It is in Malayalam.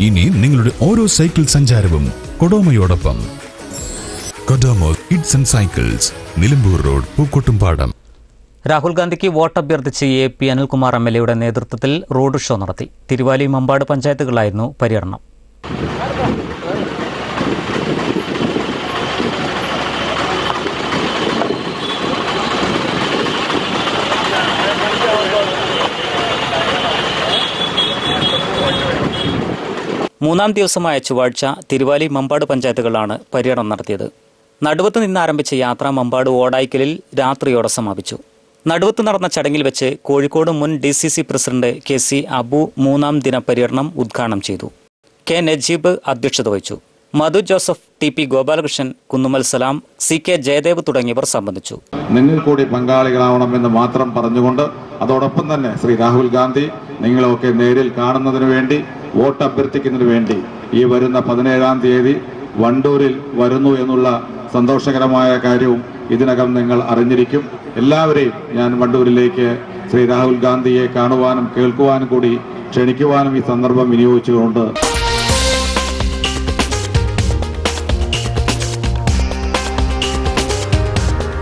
ഇനി നിങ്ങളുടെ ഓരോ സൈക്കിൾ സഞ്ചാരവും കൊഡോമയോടൊപ്പം Kodomo kids and cycles Nilambur road Pookkottumpadam. Rahul ഗാന്ധിക്ക് vote അഭ്യർത്ഥിച്ച് A P Anilkumar M L എയുടെ നേതൃത്വത്തിൽ റോഡ് ഷോ നടത്തി. തിരുവാലി മമ്പാട് പഞ്ചായത്തുകളായിരുന്നു പര്യടനം. മൂന്നാം ദിവസമായ ചൊവ്വാഴ്ച തിരുവാലി മമ്പാട് പഞ്ചായത്തുകളാണ് പര്യടനം നടത്തിയത്. നടുവത്ത് നിന്ന് ആരംഭിച്ച യാത്ര മമ്പാട് ഓടായിക്കലിൽ രാത്രിയോടെ സമാപിച്ചു. നടുവത്ത് നടന്ന ചടങ്ങിൽ വെച്ച് കോഴിക്കോട് മുൻ D C C president K C Abu മൂന്നാം ദിന പര്യടനം ഉദ്ഘാടനം ചെയ്തു. കെ നജീബ് അധ്യക്ഷത വഹിച്ചു. Madhu Joseph T P Gopalakrishnan Kunnummal Salam C K Jayadev തുടങ്ങിയവർ സംബന്ധിച്ചു. നിങ്ങൾ കൂടി പങ്കാളികളാവണമെന്ന് മാത്രം പറഞ്ഞുകൊണ്ട് അതോടൊപ്പം തന്നെ ശ്രീ രാഹുൽ ഗാന്ധി നിങ്ങളൊക്കെ നേരിൽ കാണുന്നതിന് വേണ്ടി വോട്ട് അഭ്യർത്ഥിക്കുന്നതിന് വേണ്ടി ഈ വരുന്ന പതിനേഴാം തീയതി വണ്ടൂരിൽ വരുന്നു എന്നുള്ള സന്തോഷകരമായ കാര്യവും ഇതിനകം നിങ്ങൾ അറിഞ്ഞിരിക്കും. എല്ലാവരെയും ഞാൻ വണ്ടൂരിലേക്ക് ശ്രീ രാഹുൽ ഗാന്ധിയെ കാണുവാനും കേൾക്കുവാനും കൂടി ക്ഷണിക്കുവാനും ഈ സന്ദർഭം വിനിയോഗിച്ചുകൊണ്ട്